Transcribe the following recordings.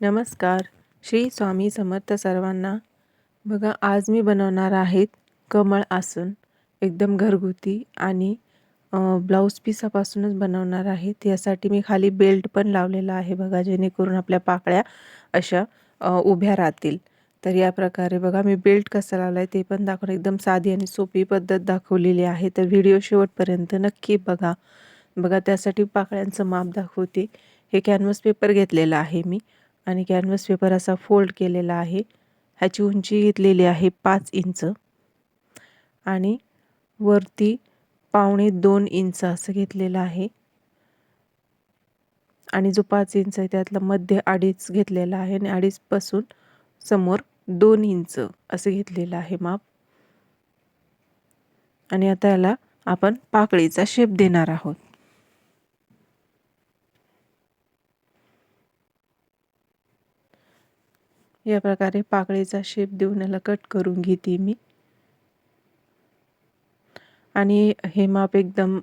नमस्कार. श्री स्वामी समर्थ सर्वांना. बघा आज मी बनवणार आहेत कमळ आसन. एकदम घरगुती आणि ब्लाऊज पिसापासूनच बनवणार आहेत. यासाठी मी खाली बेल्ट पण लावलेला आहे बघा जेणेकरून आपल्या पाकळ्या अशा उभ्या राहतील. तर या प्रकारे बघा मी बेल्ट कसा लावला आहे ते पण दाखवून एकदम साधी आणि सोपी पद्धत दाखवलेली आहे. तर व्हिडिओ शेवटपर्यंत नक्की बघा. बघा त्यासाठी पाकळ्यांचं माप दाखवते. हे कॅनव्हस पेपर घेतलेला आहे मी. आणि कॅनव्हस पेपर असा फोल्ड केलेला आहे. ह्याची उंची घेतलेली आहे पाच इंच. आणि वरती पावणे दोन इंच असं घेतलेलं आहे. आणि जो पाच इंच आहे त्यातला मध्य अडीच घेतलेला आहे आणि अडीचपासून समोर दोन इंच असं घेतलेलं आहे माप. आणि आता याला आपण पाकळीचा शेप देणार आहोत. या प्रकारे पाकळीचा शेप देऊन याला कट करून घेते मी. आणि हे माप एकदम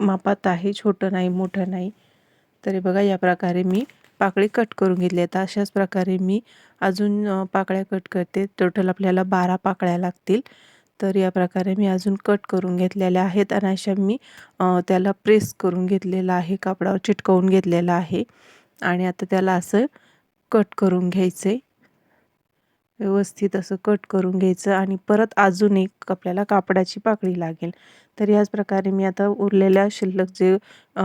मापात आहे छोटं नाही मोठं नाही. तरी बघा या प्रकारे मी पाकळी कट करून घेतली. आहेत अशाच प्रकारे मी अजून पाकळ्या कट करते. टोटल आपल्याला बारा पाकळ्या लागतील. तर या प्रकारे मी अजून कट करून घेतलेल्या आहेत. आणि अशा मी त्याला प्रेस करून घेतलेला आहे. कापडावर चिटकवून घेतलेला आहे. आणि आता त्याला असं कट करून घ्यायचे. व्यवस्थित असं कट करून घ्यायचं आणि परत अजून एक आपल्याला कापडाची पाकळी लागेल. तर याच प्रकारे मी आता उरलेल्या शिल्लक जे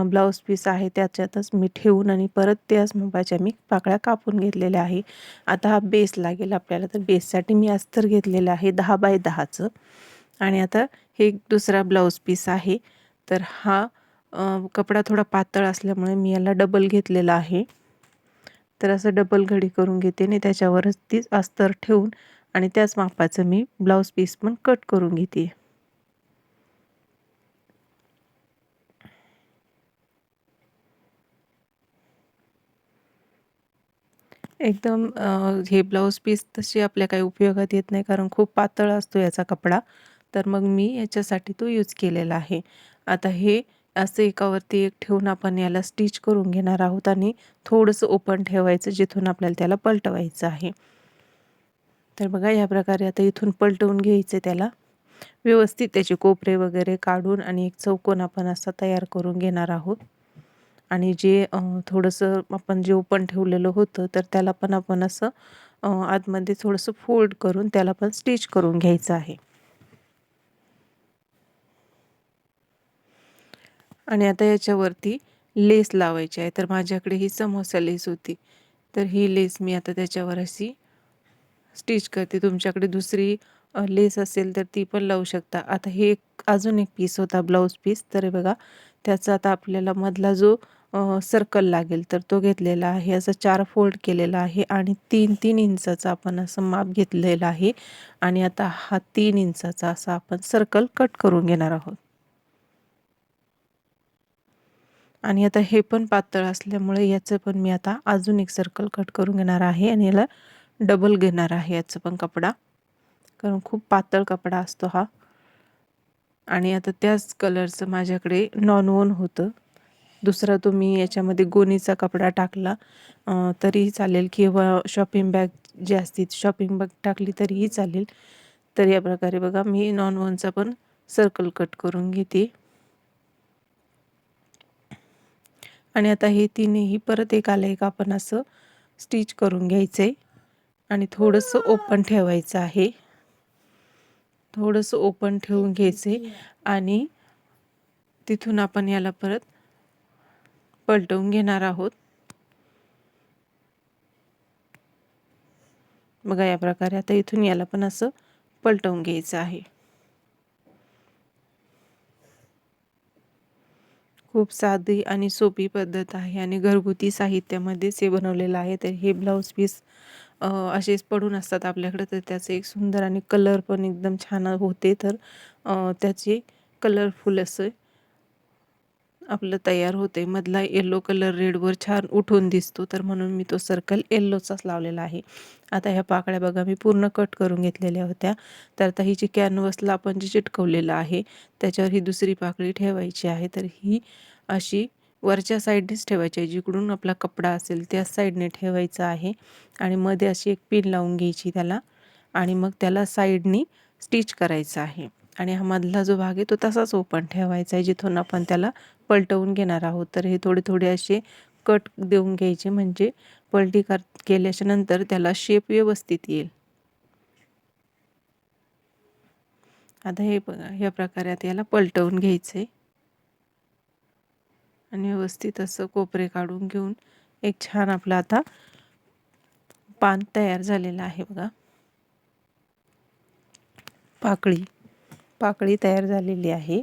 ब्लाऊज पीस आहे त्याच्यातच मी ठेवून आणि परत त्याच मोबाच्या मी पाकळ्या कापून घेतलेल्या आहे. आता हा बेस लागेल आपल्याला तर बेससाठी मी अस्तर घेतलेलं आहे दहा बाय दहाचं. आणि आता हे दुसरा ब्लाऊज पीस आहे. तर हा कपडा थोडा पातळ असल्यामुळे मी याला डबल घेतलेला आहे. तर असं डबल घडी करून घेते आणि त्याच्यावरच तीच अस्तर ठेवून आणि त्याच मापाचं मी ब्लाऊज पीस पण कट करून घेते. एकदम हे ब्लाऊज पीस तशी आपल्या काही उपयोगात येत नाही कारण खूप पातळ असतो याचा कपडा. तर मग मी याच्यासाठी तो यूज केलेला आहे. आता हे असं एकावरती एक ठेवून आपण याला स्टिच करून घेणार आहोत आणि थोडंसं ओपन ठेवायचं जिथून आपल्याला त्याला पलटवायचं आहे. तर बघा या प्रकारे आता इथून पलटवून घ्यायचं त्याला. व्यवस्थित त्याचे कोपरे वगैरे काढून आणि एक चौकोन आपण असा तयार करून घेणार आहोत. आणि जे थोडंसं आपण जे ओपन ठेवलेलं होतं तर त्याला पण आपण असं आतमध्ये थोडंसं फोल्ड करून त्याला पण स्टिच करून घ्यायचं आहे. आणि आता याच्यावरती लेस लावायची आहे. तर माझ्याकडे ही समोसा लेस होती. तर ही लेस मी आता त्याच्यावर अशी स्टिच करते. तुमच्याकडे दुसरी लेस असेल तर ती पण लावू शकता. आता हे एक अजून एक पीस होता ब्लाऊज पीस तर बघा त्याचा आता आपल्याला मधला जो सर्कल लागेल तर तो घेतलेला आहे. असा चार फोल्ड केलेला आहे आणि तीन तीन इंचाचा आपण असं माप घेतलेला आहे. आणि आता हा तीन इंचाचा असा आपण सर्कल कट करून घेणार आहोत. आणि आता हे पण पातळ असल्यामुळे याचं पण मी आता अजून एक सर्कल कट करून घेणार आहे आणि याला डबल घेणार आहे याचं पण कपडा. कारण खूप पातळ कपडा असतो हा. आणि आता त्याच कलरचं माझ्याकडे नॉन ओन होतं. दुसरा तुम्ही याच्यामध्ये गोणीचा कपडा टाकला. तरीही चालेल. किंवा शॉपिंग बॅग जी असते शॉपिंग बॅग टाकली तरीही चालेल. तर या प्रकारे बघा मी नॉन ओनचा पण सर्कल कट करून घेते. आणि आता हे तिन्ही परत एक आलं एक आपण असं स्टिच करून घ्यायचं आहे आणि थोडंसं ओपन ठेवायचं आहे. थोडंसं ओपन ठेवून घ्यायचे आणि तिथून आपण याला परत पलटवून घेणार आहोत. बघा या प्रकारे आता इथून याला पण असं पलटवून घ्यायचं आहे. खूप साधी आणि सोपी पद्धत आहे आणि घरगुती साहित्यामध्येच हे बनवलेलं आहे तर हे ब्लाऊज पीस असेच पडून असतात आपल्याकडे तर त्याचं एक सुंदर आणि कलर पण एकदम छान होते तर त्याचे कलरफुल असं आपलं तयार होते मधला येल्लो कलर रेडवर छान उठून दिसतो. तर म्हणून मी तो सर्कल येल्लोचाच लावलेला आहे. आता ह्या पाकळ्या बघा मी पूर्ण कट करून घेतलेल्या होत्या. तर आता ही जी कॅनव्हसला आपण जे चिटकवलेलं आहे त्याच्यावर ही दुसरी पाकळी ठेवायची आहे. तर ही अशी वरच्या साईडनेच ठेवायची आहे. जिकडून आपला कपडा असेल त्या साईडने ठेवायचा आहे. आणि मध्ये अशी एक पिन लावून घ्यायची त्याला. आणि मग त्याला साईडनी स्टिच करायचं आहे. आणि हा मधला जो भाग आहे तो तसाच ओपन ठेवायचा आहे जिथून आपण त्याला पलटवून घेणार आहोत. तर हे थोडे थोडे असे कट देऊन घ्यायचे म्हणजे पलटी कर केल्याच्यानंतर त्याला शेप व्यवस्थित येईल. आता हे बघा ह्या प्रकारे आता याला पलटवून घ्यायचं आहे आणि व्यवस्थित असं कोपरे काढून घेऊन एक छान आपला आता पान तयार झालेलं आहे बघा. पाकळी. पाकळी तयार झालेली आहे.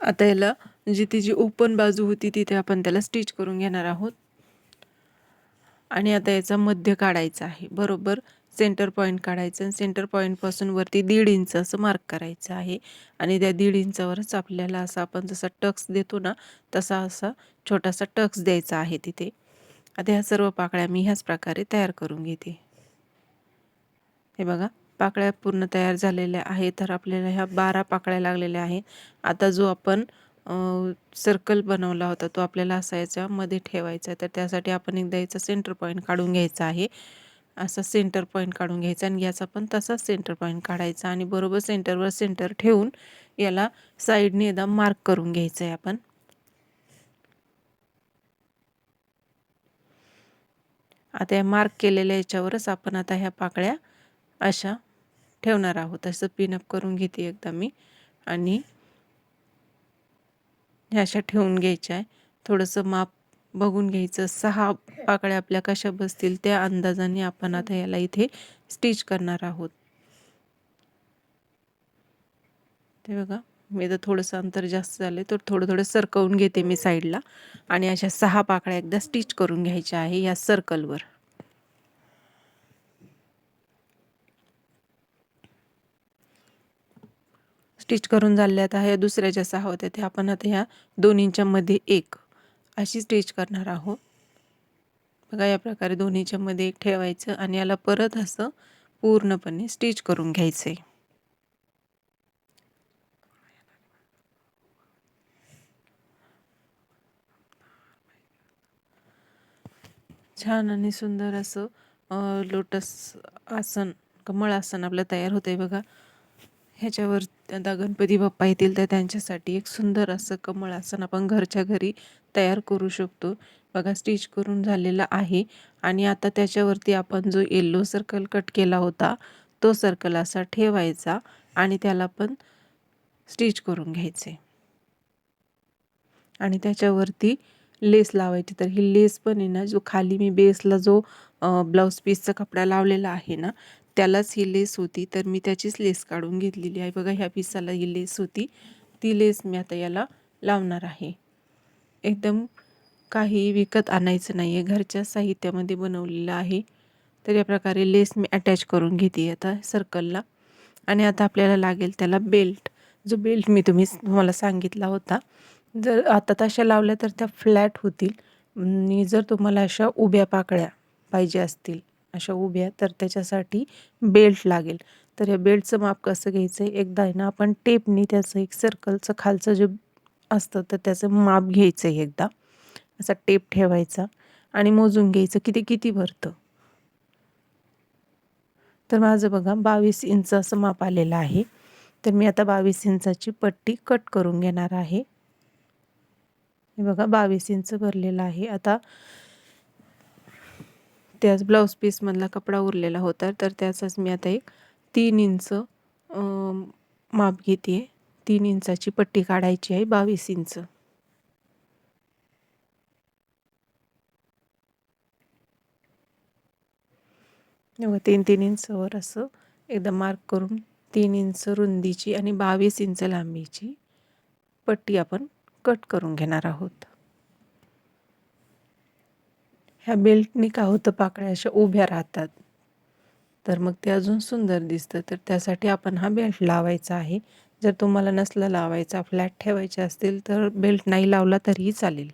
आता याला जिथे जी ओपन बाजू होती तिथे आपण त्याला स्टिच करून घेणार आहोत. आणि आता याचा मध्य काढायचा आहे. बरोबर सेंटर पॉईंट काढायचं आणि सेंटर पॉईंटपासून वरती दीड इंच असं मार्क करायचं आहे. आणि त्या दीड इंचावरच आपल्याला असा आपण जसा टक्स देतो ना तसा असा छोटासा टक्स द्यायचा आहे तिथे. आता ह्या सर्व पाकळ्या मी ह्याच प्रकारे तयार करून घेते. हे बघा पाकळ्या पूर्ण तयार झालेल्या आहेत. तर आपल्याला ह्या बारा पाकळ्या लागलेल्या आहेत. आता जो आपण सर्कल बनवला होता तो आपल्याला असा याच्यामध्ये ठेवायचा आहे. तर त्यासाठी आपण एकदा याचा सेंटर पॉईंट काढून घ्यायचा आहे. असा सेंटर पॉईंट काढून घ्यायचा आणि याचा पण तसाच सेंटर पॉईंट काढायचा आणि बरोबर सेंटरवर सेंटर ठेवून याला साईडने एकदा मार्क करून घ्यायचं आहे आपण. आता या मार्क केलेल्या याच्यावरच आपण आता ह्या पाकळ्या अशा ठेवणार आहोत. असं पिनअप करून घेते एकदा मी. आणि ह्या अशा ठेवून घ्यायच्या. आहे थोडंसं माप बघून घ्यायचं. सहा पाकळ्या आपल्या कशा बसतील त्या अंदाजाने आपण आता याला इथे स्टिच करणार आहोत. ते बघा. मी तर थोडंसं अंतर जास्त झालं तर थोडं थोडं सरकवून घेते मी साईडला. आणि अशा सहा पाकळ्या एकदा स्टिच करून घ्यायच्या आहे या सर्कलवर. स्टिच करून झाल्या आता ह्या दुसऱ्या ज्या सहा होत्या त्या आपण आता ह्या दोन्हींच्या मध्ये एक अशी स्टिच करणार आहोत. बघा या प्रकारे दोन्हीच्या मध्ये एक ठेवायचं आणि याला परत असं पूर्णपणे स्टिच करून घ्यायचं आहे छान आणि सुंदर असं लोटस आसन कमळ आसन आपलं तयार होतं आहे बघा. ह्याच्यावर आता गणपती बाप्पा येतील तर त्यांच्यासाठी एक सुंदर असं कमळ आसन आपण घरच्या घरी तयार करू शकतो. बघा स्टिच करून झालेला आहे. आणि आता त्याच्यावरती आपण जो येल्लो सर्कल कट केला होता तो सर्कल असा ठेवायचा आणि त्याला पण स्टिच करून घ्यायचे. आणि त्याच्यावरती लेस लावायची. तर ही लेस पण आहे ना जो खाली मी बेसला जो ब्लाऊज पीसचा कपडा लावलेला आहे ना त्यालाच ही लेस होती. तर मी त्याचीच लेस काढून घेतलेली आहे. बघा ह्या पिसाला ही लेस होती. ती लेस मी आता याला लावणार आहे. एकदम काही विकत आणायचं नाही आहे घरच्या साहित्यामध्ये बनवलेलं आहे. तर या प्रकारे लेस मी अटॅच करून घेते आता सर्कलला. आणि आता आपल्याला लागेल त्याला बेल्ट. जो बेल्ट मी तुम्ही तुम्हाला सांगितला होता जर आता तशा लावल्या तर त्या फ्लॅट होतील. आणि जर तुम्हाला अशा उभ्या पाकळ्या पाहिजे असतील अशा उभ्या तर त्याच्यासाठी बेल्ट लागेल. तर या बेल्टचं माप कसं घ्यायचं आहे एकदा आहे ना आपण टेपनी त्याचं एक सर्कलचं खालचं जे असतं तर त्याचं माप घ्यायचं आहे एकदा. असा टेप ठेवायचा आणि मोजून घ्यायचं किती किती भरतं. तर माझं बघा बावीस इंच असं माप आलेलं आहे. तर मी आता बावीस इंचाची पट्टी कट करून घेणार आहे. हे बघा बावीस इंच भरलेलं आहे. आता त्याच ब्लाऊज पीसमधला कपडा उरलेला होता. तर त्याचाच मी आता एक तीन इंच माप घेते तीन इंचाची पट्टी काढायची आहे बावीस इंच. तीन तीन इंचवर असं एकदा मार्क करून तीन इंच रुंदीची आणि बावीस इंच लांबीची पट्टी आपण कट करून घेणार आहोत. ह्या बेल्टनी का होतं पाकळ्या अशा उभ्या राहतात. तर मग ते अजून सुंदर दिसतं. तर त्यासाठी आपण हा बेल्ट लावायचा आहे. जर तुम्हाला नसला लावायचा फ्लॅट ठेवायचे असतील तर बेल्ट नाही लावला तरीही चालेल.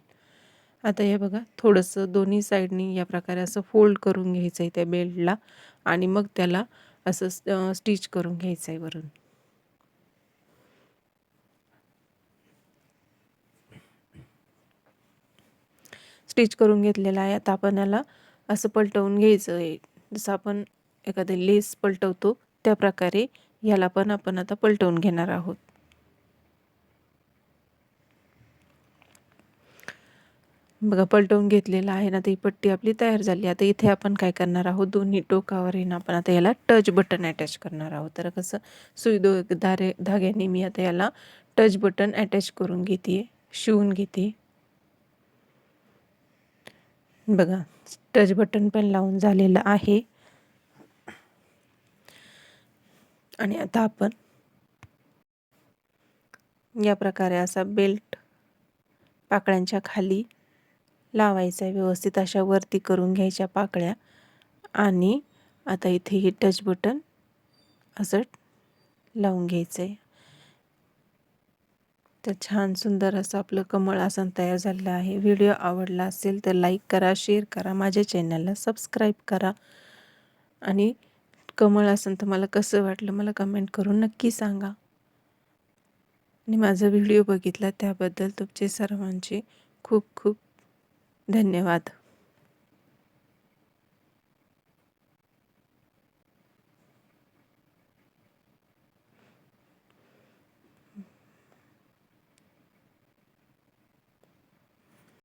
आता हे बघा थोडंसं दोन्ही साईडनी या प्रकारे असं फोल्ड करून घ्यायचं आहे त्या बेल्टला आणि मग त्याला असं स्टिच करून घ्यायचं आहे वरून. स्टिच करून घेतलेलं आहे. आता आपण याला असं पलटवून घ्यायचं आहे. जसं आपण एखादी लेस पलटवतो त्या प्रकारे याला पण आपण आता पलटवून घेणार आहोत. बघा पलटवून घेतलेलं आहे ना ती पट्टी आपली तयार झाली. आता इथे आपण काय करणार आहोत? दोन्ही टोकावर येणं आपण आता याला टच बटन अटॅच करणार आहोत. तर कसं सुई दो धारे धाग्याने मी आता याला टच बटन अटॅच करून घेते शिवून घेते बघा टच बटन पण लावून झालेलं आहे. आणि आता आपण या प्रकारे असा बेल्ट पाकळ्यांच्या खाली लावायचा. आहे व्यवस्थित अशा वरती करून घ्यायच्या पाकळ्या. आणि आता इथे हे टच बटन असं लावून घ्यायचं आहे तर छान सुंदर असं आपलं कमळ आसन तयार झालेलं आहे. व्हिडिओ आवडला असेल तर लाईक करा शेअर करा माझ्या चॅनलला सबस्क्राईब करा. आणि कमळ आसन तुम्हाला कसं वाटलं मला कमेंट करून नक्की सांगा. आणि माझा व्हिडिओ बघितला त्याबद्दल तुमचे सर्वांचे खूप खूप धन्यवाद.